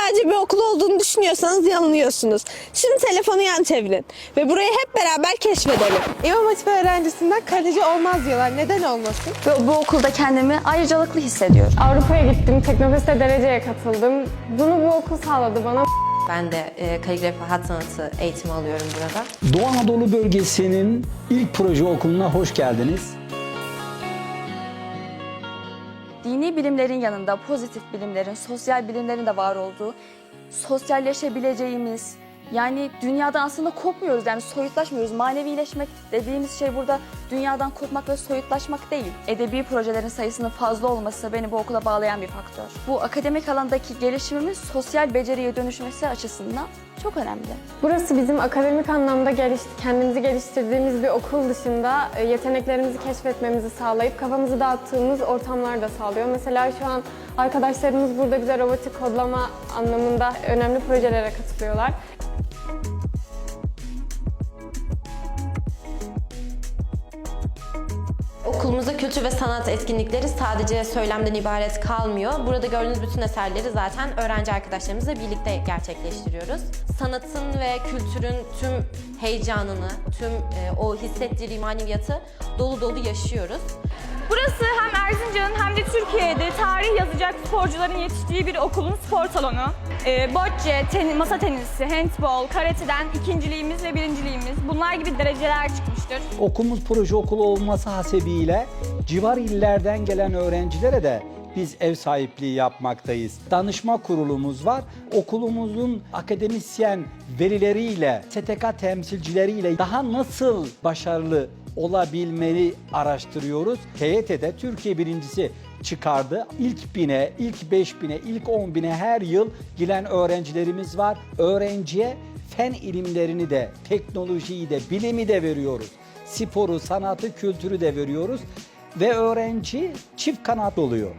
sadece bir okul olduğunu düşünüyorsanız yanılıyorsunuz. Şimdi telefonu yan çevirin ve burayı hep beraber keşfedelim. İmam Hatip öğrencisinden kaleci olmaz diyorlar. Neden olmasın? Ve bu okulda kendimi ayrıcalıklı hissediyorum. Avrupa'ya gittim, Teknofest'e dereceye katıldım. Bunu bu okul sağladı bana. Ben de e, kaligrafi hat sanatı eğitimi alıyorum burada. Doğu Anadolu bölgesinin ilk proje okuluna hoş geldiniz. Dini bilimlerin yanında pozitif bilimlerin, sosyal bilimlerin de var olduğu, sosyalleşebileceğimiz, yani dünyadan aslında kopmuyoruz yani soyutlaşmıyoruz. Manevileşmek dediğimiz şey burada dünyadan kopmak ve soyutlaşmak değil. Edebi projelerin sayısının fazla olması beni bu okula bağlayan bir faktör. Bu akademik alandaki gelişimimiz sosyal beceriye dönüşmesi açısından çok önemli. Burası bizim akademik anlamda geliş, kendimizi geliştirdiğimiz bir okul dışında e, yeteneklerimizi keşfetmemizi sağlayıp kafamızı dağıttığımız ortamlar da sağlıyor. Mesela şu an arkadaşlarımız burada bize robotik kodlama anlamında önemli projelere katılıyorlar. Okulumuzda kültür ve sanat etkinlikleri sadece söylemden ibaret kalmıyor. Burada gördüğünüz bütün eserleri zaten öğrenci arkadaşlarımızla birlikte gerçekleştiriyoruz. Sanatın ve kültürün tüm heyecanını, tüm e, o hissettirdiği maneviyatı dolu dolu yaşıyoruz. Burası hem Erzincan'ın hem de Türkiye'de tarih yazacak sporcuların yetiştiği bir okulun spor salonu. Ee, bocce, ten- masa tenisi, handball, karateden ikinciliğimiz ve birinciliğimiz bunlar gibi dereceler çıkmıştır. Okulumuz proje okulu olması hasebiyle civar illerden gelen öğrencilere de biz ev sahipliği yapmaktayız. Danışma kurulumuz var. Okulumuzun akademisyen velileriyle, STK temsilcileriyle daha nasıl başarılı olabilmeli araştırıyoruz. TYT'de Türkiye birincisi çıkardı. İlk bine, ilk beş bine, ilk on bine her yıl giren öğrencilerimiz var. Öğrenciye fen ilimlerini de, teknolojiyi de, bilimi de veriyoruz. Sporu, sanatı, kültürü de veriyoruz. Ve öğrenci çift kanat oluyor.